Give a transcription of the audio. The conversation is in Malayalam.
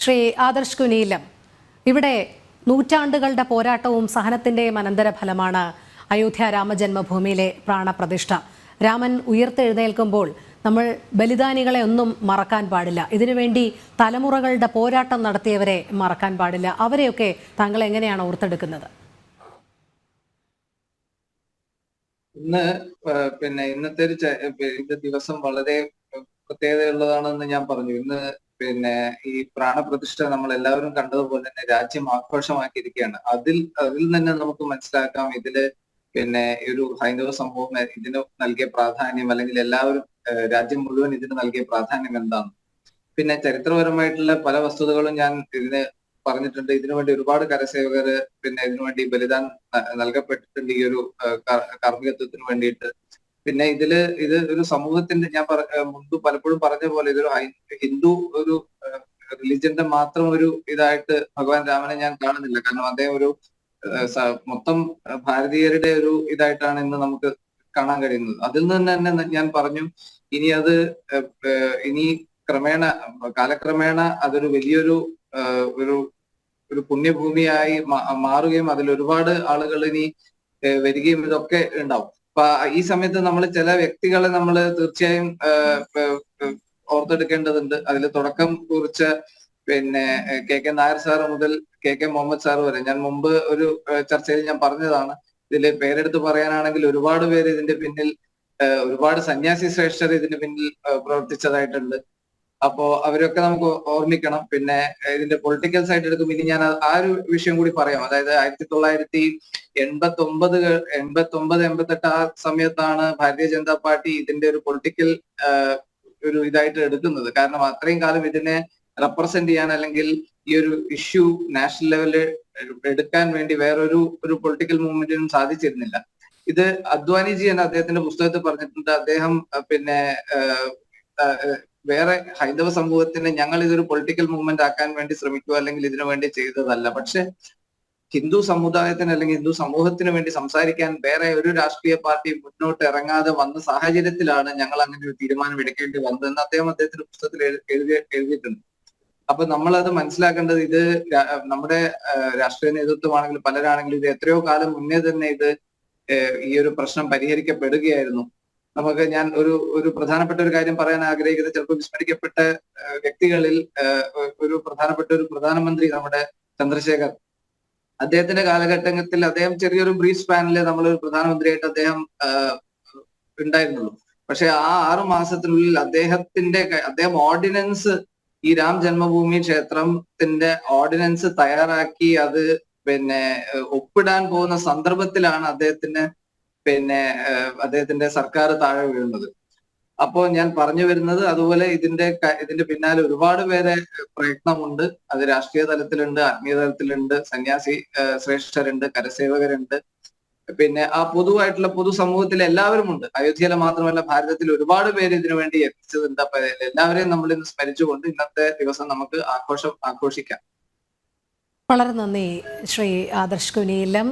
ശ്രീ ആദർശ് കുനീലം ഇവിടെ നൂറ്റാണ്ടുകളുടെ പോരാട്ടവും സഹനത്തിന്റെയും അനന്തരഫലമാണ് അയോധ്യ രാമജന്മഭൂമിയിലെ പ്രാണപ്രതിഷ്ഠ. രാമൻ ഉയർത്തെഴുന്നേൽക്കുമ്പോൾ നമ്മൾ ബലിദാനികളെ ഒന്നും മറക്കാൻ പാടില്ല. ഇതിനുവേണ്ടി തലമുറകളുടെ പോരാട്ടം നടത്തിയവരെ മറക്കാൻ പാടില്ല. അവരെയൊക്കെ താങ്കൾ എങ്ങനെയാണ് ഓർത്തെടുക്കുന്നത്? ഇന്ന് പിന്നെ ഇന്നത്തെ ഒരു ച- ദിവസം വളരെ പ്രത്യേകതയുള്ളതാണെന്ന് ഞാൻ പറഞ്ഞു. ഇന്ന് പിന്നെ ഈ പ്രാണപ്രതിഷ്ഠ നമ്മൾ എല്ലാവരും കണ്ടതുപോലെ തന്നെ രാജ്യം ആഘോഷമാക്കിയിരിക്കുകയാണ്. അതിൽ അതിൽ തന്നെ നമുക്ക് മനസ്സിലാക്കാം ഇതിൽ പിന്നെ ഒരു ഹൈന്ദവ സംഭവം ഇതിന് നൽകിയ പ്രാധാന്യം അല്ലെങ്കിൽ എല്ലാവരും രാജ്യം മുഴുവൻ ഇതിന് നൽകിയ പ്രാധാന്യം എന്താണ് പിന്നെ ചരിത്രപരമായിട്ടുള്ള പല വസ്തുതകളും ഞാൻ ഇതിന് പറഞ്ഞിട്ടുണ്ട്. ഇതിനു വേണ്ടി ഒരുപാട് കരസേവകര് പിന്നെ ഇതിനു വേണ്ടി ബലിദാനം നൽകപ്പെട്ടിട്ടുണ്ട് ഈ ഒരു കാർമ്മികത്വത്തിന് വേണ്ടിയിട്ട്. പിന്നെ ഇതിൽ ഇത് ഒരു സമൂഹത്തിന്റെ ഞാൻ മുൻപ് പലപ്പോഴും പറഞ്ഞ പോലെ ഇതൊരു ഹിന്ദു ഒരു റിലിജന്റെ മാത്രം ഒരു ഇതായിട്ട് ഭഗവാൻ രാമനെ ഞാൻ കാണുന്നില്ല. കാരണം അദ്ദേഹം ഒരു മൊത്തം ഭാരതീയരുടെ ഒരു ഇതായിട്ടാണ് ഇന്ന് നമുക്ക് കാണാൻ കഴിയുന്നത്. അതിൽ നിന്ന് തന്നെ ഞാൻ പറഞ്ഞു ഇനി അത് ഇനി ക്രമേണ കാലക്രമേണ അതൊരു വലിയൊരു ഒരു ഒരു പുണ്യഭൂമിയായി മാറുകയും അതിൽ ഒരുപാട് ആളുകൾ ഇനി വരികയും ഇതൊക്കെ ഉണ്ടാവും. അപ്പൊ ഈ സമയത്ത് നമ്മൾ ചില വ്യക്തികളെ നമ്മൾ തീർച്ചയായും ഓർത്തെടുക്കേണ്ടതുണ്ട്. അതിൽ തുടക്കം കുറിച്ച പിന്നെ കെ കെ നായർ സാർ മുതൽ കെ കെ മുഹമ്മദ് സാർ വരെ. ഞാൻ മുമ്പ് ഒരു ചർച്ചയിൽ ഞാൻ പറഞ്ഞതാണ്. ഇതിൽ പേരെടുത്ത് പറയാനാണെങ്കിൽ ഒരുപാട് പേര് ഇതിന്റെ പിന്നിൽ ഒരുപാട് സന്യാസി ശ്രേഷ്ഠർ ഇതിന്റെ പിന്നിൽ പ്രവർത്തിച്ചതായിട്ടുണ്ട്. അപ്പോ അവരൊക്കെ നമുക്ക് ഓർമ്മിക്കണം. പിന്നെ ഇതിന്റെ പൊളിറ്റിക്കൽ സൈഡ് എടുക്കുമ്പോൾ ഇനി ഞാൻ ആ- ഒരു വിഷയം കൂടി പറയാം. അതായത് ആയിരത്തി തൊള്ളായിരത്തി എൺപത്തി ഒമ്പത് എൺപത്തി ഒമ്പത് എൺപത്തെട്ട് ആ സമയത്താണ് ഭാരതീയ ജനതാ പാർട്ടി ഇതിന്റെ ഒരു പൊളിറ്റിക്കൽ ഒരു ഇതായിട്ട് എടുക്കുന്നത്. കാരണം അത്രയും കാലം ഇതിനെ റെപ്രസെന്റ് ചെയ്യാൻ അല്ലെങ്കിൽ ഈ ഒരു ഇഷ്യൂ നാഷണൽ ലെവലിൽ എടുക്കാൻ വേണ്ടി വേറൊരു ഒരു പൊളിറ്റിക്കൽ മൂവ്മെന്റിനും സാധിച്ചിരുന്നില്ല. ഇത് അദ്വാനിജി എന്ന അദ്ദേഹത്തിന്റെ പുസ്തകത്തിൽ പറഞ്ഞിട്ടുണ്ട്. അദ്ദേഹം പിന്നെ വേറെ ഹൈന്ദവ സമൂഹത്തിന് ഞങ്ങൾ ഇതൊരു പൊളിറ്റിക്കൽ മൂവ്മെന്റ് ആക്കാൻ വേണ്ടി ശ്രമിക്കുക അല്ലെങ്കിൽ ഇതിനു വേണ്ടി ചെയ്തതല്ല. പക്ഷെ ഹിന്ദു സമുദായത്തിന് അല്ലെങ്കിൽ ഹിന്ദു സമൂഹത്തിന് വേണ്ടി സംസാരിക്കാൻ വേറെ ഒരു രാഷ്ട്രീയ പാർട്ടി മുന്നോട്ട് ഇറങ്ങാതെ വന്ന സാഹചര്യത്തിലാണ് ഞങ്ങൾ അങ്ങനെ ഒരു തീരുമാനം എടുക്കേണ്ടി വന്നതെന്ന് അദ്ദേഹം അദ്ദേഹത്തിന്റെ പുസ്തകത്തിൽ എഴുതി എഴുതിയിട്ടുണ്ട്. അപ്പൊ നമ്മൾ അത് മനസ്സിലാക്കേണ്ടത് ഇത് നമ്മുടെ രാഷ്ട്രീയ നേതൃത്വമാണെങ്കിലും പലരാണെങ്കിലും ഇത് എത്രയോ കാലം മുന്നേ തന്നെ ഇത് ഈ ഒരു പ്രശ്നം പരിഹരിക്കപ്പെടുകയായിരുന്നു. നമുക്ക് ഞാൻ ഒരു ഒരു പ്രധാനപ്പെട്ട ഒരു കാര്യം പറയാൻ ആഗ്രഹിക്കുന്നത്. ചിലപ്പോൾ വിസ്മരിക്കപ്പെട്ട വ്യക്തികളിൽ ഒരു പ്രധാനപ്പെട്ട ഒരു പ്രധാനമന്ത്രി നമ്മുടെ ചന്ദ്രശേഖർ. അദ്ദേഹത്തിന്റെ കാലഘട്ടത്തിൽ അദ്ദേഹം ചെറിയൊരു ബ്രീഫ് സ്പാനിൽ നമ്മൾ പ്രധാനമന്ത്രിയായിട്ട് അദ്ദേഹം ഉണ്ടായിരുന്നുള്ളൂ. പക്ഷെ ആ ആറു മാസത്തിനുള്ളിൽ അദ്ദേഹത്തിന്റെ അദ്ദേഹം ഓർഡിനൻസ് ഈ രാം ജന്മഭൂമി ക്ഷേത്രത്തിന്റെ ഓർഡിനൻസ് തയ്യാറാക്കി അത് പിന്നെ ഒപ്പിടാൻ പോകുന്ന സന്ദർഭത്തിലാണ് അദ്ദേഹത്തിന് പിന്നെ അദ്ദേഹത്തിന്റെ സർക്കാർ താഴെ വീഴുന്നത്. അപ്പോ ഞാൻ പറഞ്ഞു വരുന്നത് അതുപോലെ ഇതിന്റെ ഇതിന്റെ പിന്നാലെ ഒരുപാട് പേരെ പ്രയത്നമുണ്ട്. അത് രാഷ്ട്രീയ തലത്തിലുണ്ട് ആത്മീയ തലത്തിലുണ്ട് സന്യാസി ശ്രേഷ്ഠരുണ്ട് കരസേവകരുണ്ട്. പിന്നെ ആ പൊതുവായിട്ടുള്ള പൊതുസമൂഹത്തിലെ എല്ലാവരും ഉണ്ട് അയോധ്യയിലെ മാത്രമല്ല ഭാരതത്തിൽ ഒരുപാട് പേര് ഇതിനു വേണ്ടി എത്തിച്ചതുണ്ട് അപ്പൊ എല്ലാവരെയും നമ്മൾ ഇന്ന് സ്മരിച്ചുകൊണ്ട് ഇന്നത്തെ ദിവസം നമുക്ക് ആഘോഷം ആഘോഷിക്കാം. വളരെ നന്ദി ശ്രീ ആദർശ് കുനീലം